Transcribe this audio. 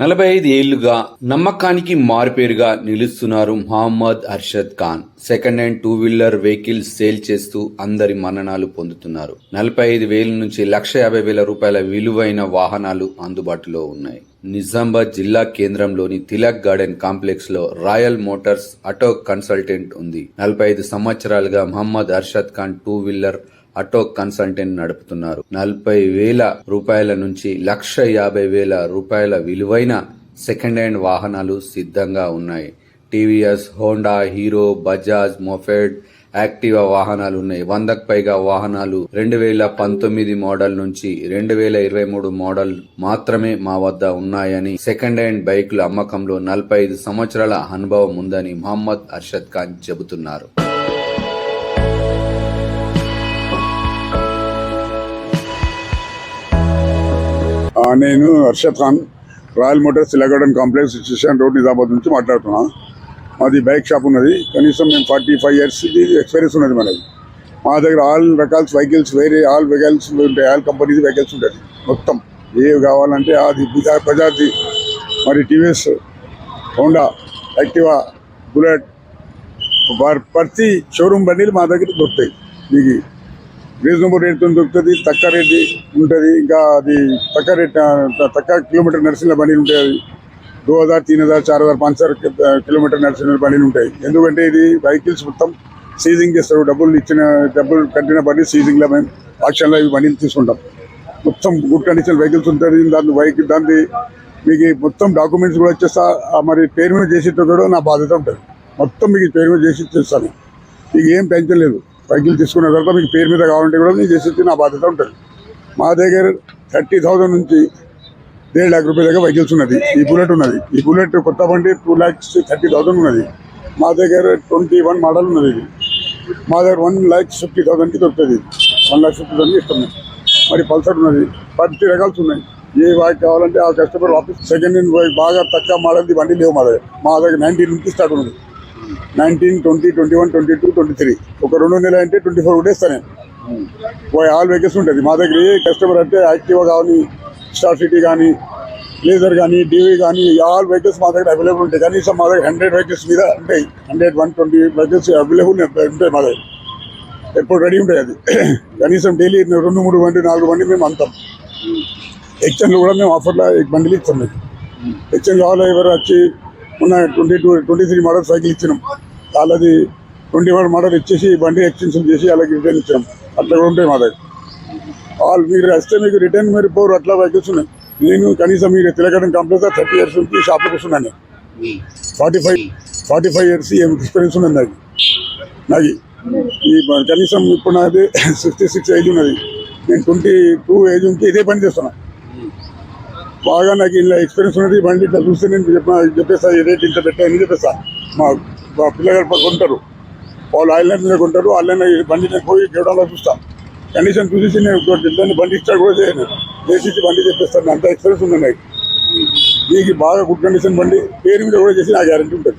నలభై ఐదు ఏళ్ళుగా నమ్మకానికి మారుపేరుగా నిలుస్తున్నారు Mohammed Arshad Khan. Second hand two wheeler vehicles sale చేస్తూ అందరి మన్ననాలు పొందుతున్నారు. నలభై ఐదు వేల నుంచి లక్ష యాభై వేల రూపాయల విలువైన వాహనాలు అందుబాటులో ఉన్నాయి. నిజామాబాద్ జిల్లా కేంద్రంలోని తిలక్ గార్డెన్ కాంప్లెక్స్లో రాయల్ మోటార్స్ ఆటో కన్సల్టెంట్ ఉంది. నలభై ఐదు సంవత్సరాలుగా మహమ్మద్ అర్షద్ ఖాన్ టూ వీలర్ అటోక్ కన్సల్టెంట్ నడుపుతున్నారు. నలభై వేల రూపాయల నుంచి లక్ష యాభై వేల రూపాయల విలువైన సెకండ్ హ్యాండ్ వాహనాలు సిద్ధంగా ఉన్నాయి. TVS Honda Hero Bajaj moped Activa వాహనాలు ఉన్నాయి. వందకు పైగా వాహనాలు రెండు వేల పంతొమ్మిది మోడల్ నుంచి రెండు వేల ఇరవై మూడు మోడల్ మాత్రమే మా వద్ద ఉన్నాయని సెకండ్ హ్యాండ్ బైకుల అమ్మకంలో నలభై ఐదు సంవత్సరాల అనుభవం ఉందని మహమ్మద్ అర్షద్ ఖాన్ చెబుతున్నారు. నేను అర్షద్ ఖాన్ రాయల్ మోటార్స్ సిలాగడన్ కాంప్లెక్స్ స్టేషన్ రోడ్ నిజామాబాద్ నుంచి మాట్లాడుతున్నా. మాది బైక్ షాప్ ఉన్నది. కనీసం మేము ఫార్టీ ఫైవ్ ఇయర్స్ ఎక్స్పీరియన్స్ ఉన్నది మనది మా దగ్గర ఆల్ రకాల వెహికల్స్ వేరే ఆల్ వెహికల్స్ ఉంటాయి. ఆల్ కంపెనీస్ వెహికల్స్ ఉంటాయి. మొత్తం ఏవి కావాలంటే అది బజాజ్ మరి టీవీఎస్ హోండా యాక్టివా బుల్లెట్ ప్రతి షోరూమ్ బండిలు మా దగ్గర దొరుకుతాయి. మీకు రీజనబుల్ రేట్తో దొరుకుతుంది తక్కువ రేట్ ఉంటుంది ఇంకా అది తక్కువ రేట్ తక్కువ కిలోమీటర్ నడిచిన బండిలు ఉంటాయి అది టూ హజార్ తీన్ హజార్ చార్ హజార్ పాంచ్ హజార్ కిలోమీటర్ నడిచిన బండిలు ఉంటాయి. ఎందుకంటే ఇది వెహికల్స్ మొత్తం సీజింగ్ చేస్తారు డబ్బులు ఇచ్చిన డబ్బులు కట్టిన బండి సీజింగ్లో మేము ఆక్షన్లో ఇవి బండిని తీసుకుంటాం. మొత్తం గుడ్ కండిషన్ వెహికల్స్ ఉంటుంది దాని వెహికల్ దాని మీకు మొత్తం డాక్యుమెంట్స్ కూడా వచ్చేస్తా ఆ మరి పేరు మీద చేసి నా బాధ్యత ఉంటుంది. మొత్తం మీకు పేరు మీద చేసి ఇచ్చేస్తాను. మీకు ఏం టెన్షన్ లేదు. సైకిల్ తీసుకున్న తర్వాత మీకు పేరు మీద కావాలంటే కూడా నేను చేసి నా బాధ్యత ఉంటుంది. మా దగ్గర థర్టీ థౌజండ్ నుంచి డేఢ లాక్ రూపాయల దగ్గర వెహికల్స్ ఉన్నది. ఈ బుల్లెట్ ఉన్నది. ఈ బుల్లెట్ కొత్త బండి టూ ల్యాక్స్ థర్టీ థౌసండ్ ఉన్నది. మా దగ్గర ట్వంటీ వన్ మోడల్ ఉన్నది. ఇది మా దగ్గర వన్ ల్యాక్ ఫిఫ్టీ థౌసండ్కి దొరుకుతుంది. వన్ ల్యాక్ ఫిఫ్టీ థౌసండ్కి ఇస్తాం మరి పల్సర్ ఉన్నది. పది రకాల్స్ ఉన్నాయి. ఏ బైక్ కావాలంటే ఆ customer office second hand bike బాగా తక్కువ మోడల్ది బండి లేవు మా దగ్గర. మా దగ్గర నైన్టీన్ నుంచి స్టార్ట్ ఉన్నది. Nineteen twenty twenty one twenty two twenty three ఒక రెండు నెలలు అంటే ట్వంటీ ఫోర్ కూడా ఇస్తాను. ఓ ఆల్ వెహికల్స్ ఉంటుంది. మా దగ్గర ఏ కస్టమర్ అంటే యాక్టివా కానీ స్టార్ సిటీ కానీ లేజర్ కానీ డీవీ కానీ ఆల్ వెహికల్స్ మా దగ్గర అవైలబుల్ ఉంటాయి. కనీసం మా దగ్గర హండ్రెడ్ వెహికల్స్ మీద ఉంటాయి. Hundred one twenty vehicles available ఉంటాయి మా దగ్గర. ఎప్పుడు రెడీ ఉంటాయి అది. కనీసం డైలీ రెండు మూడు బండి నాలుగు బండి మేము అంతాం ఎక్స్చేంజ్ కూడా మేము ఆఫర్లో బండిలు ఇస్తాం మీకు ఎక్స్చేంజ్ కావాలి ఎవరు వచ్చి ఉన్న twenty two twenty three model cycle ఇచ్చినాం. వాళ్ళది ట్వంటీ వన్ మోడల్ ఇచ్చేసి బండి ఎక్స్టెన్షన్ చేసి అలాగే రిటర్న్ ఇచ్చినాం. అట్లా కూడా ఉంటాయి మా దగ్గర వాళ్ళు మీరు వస్తే మీకు రిటర్న్ మీరు పోరు అట్లా వెహికల్స్ ఉన్నాయి. నేను కనీసం మీరు తిలకడం కంప్లీట్ థర్టీ ఇయర్స్ నుంచి షాప్కి వస్తున్నాను forty five forty five years ఏం ఎక్స్పీరియన్స్ ఉన్నది నాకు. నాకు ఈ కనీసం ఇప్పుడు నాది సిక్స్టీ సిక్స్ ఏజ్ ఉన్నది. నేను ట్వంటీ టూ ఏజ్ ఉంటే ఇదే పని చేస్తున్నాను బాగా నాకు ఇలా ఎక్స్పీరియన్స్ ఉన్నది బండి ఇట్లా చూస్తే నేను చెప్పిన చెప్పేస్తా ఈ రేట్ ఇంత పెట్టాయని చెప్పేస్తా? మా మా పిల్లగారు కొంటారు వాళ్ళు ఆయిల్ మీద కొంటారు ఆన్లైన్ బండి నేను పోయి చూడాలో చూస్తా. కండిషన్ చూసి నేను ఇద్దరిని బండి ఇచ్చాడు కూడా చేయను. చేసి బండి చెప్పేస్తాను అంత ఎక్స్పీరియన్స్ ఉంది నాకు. మీకు బాగా గుడ్ కండిషన్ బండి పేరు మీద కూడా చేసి నా గ్యారంటీ ఉంటుంది.